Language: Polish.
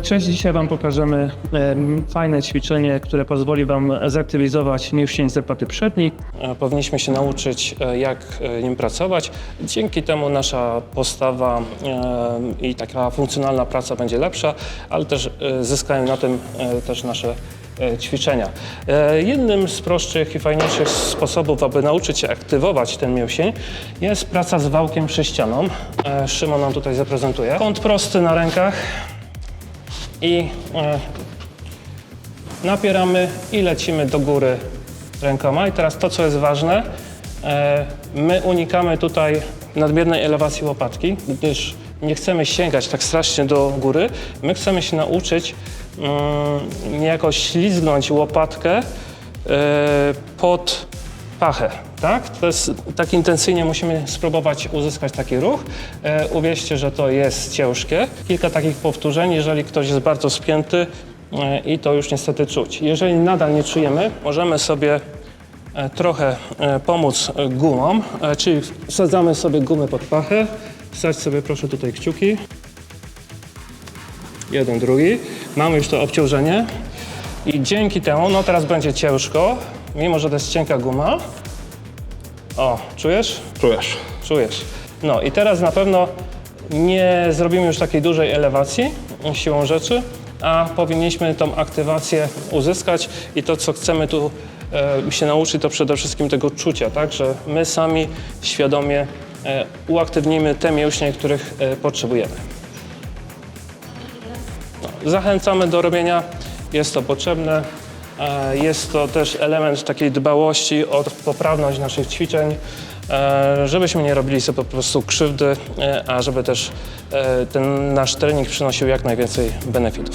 Cześć, dzisiaj Wam pokażemy em, fajne ćwiczenie, które pozwoli Wam zaktywizować mięsień zapaty przedniej. E, Powinniśmy się nauczyć, e, jak e, nim pracować. Dzięki temu nasza postawa i taka funkcjonalna praca będzie lepsza, ale też zyskają na tym też nasze ćwiczenia. Jednym z prostszych i fajniejszych sposobów, aby nauczyć się aktywować ten mięsień, jest praca z wałkiem sześcianą. Szymon nam tutaj zaprezentuje. Kąt prosty na rękach i e, napieramy i lecimy do góry rękoma. I teraz to, co jest ważne, e, my unikamy tutaj nadmiernej elewacji łopatki, gdyż nie chcemy sięgać tak strasznie do góry. My chcemy się nauczyć mm, niejako ślizgnąć łopatkę e, pod pachę. Tak? To jest, tak intensyjnie musimy spróbować uzyskać taki ruch. E, uwierzcie, że to jest ciężkie. Kilka takich powtórzeń, jeżeli ktoś jest bardzo spięty e, i to już niestety czuć. Jeżeli nadal nie czujemy, możemy sobie e, trochę e, pomóc gumą, e, czyli wsadzamy sobie gumę pod pachę. Wsadź sobie proszę tutaj kciuki. Jeden, drugi. Mamy już to obciążenie. I dzięki temu, no teraz będzie ciężko, mimo że to jest cienka guma. O, czujesz? Czujesz. Czujesz. No i teraz na pewno nie zrobimy już takiej dużej elewacji siłą rzeczy, a powinniśmy tą aktywację uzyskać i to, co chcemy tu e, się nauczyć, to przede wszystkim tego czucia, tak, że my sami świadomie e, uaktywnimy te mięśnie, których e, potrzebujemy. No, zachęcamy do robienia, jest to potrzebne. E, Jest to też element takiej dbałości o poprawność naszych ćwiczeń, e, żebyśmy nie robili sobie po prostu krzywdy, e, a żeby też ten nasz trening przynosił jak najwięcej benefitów.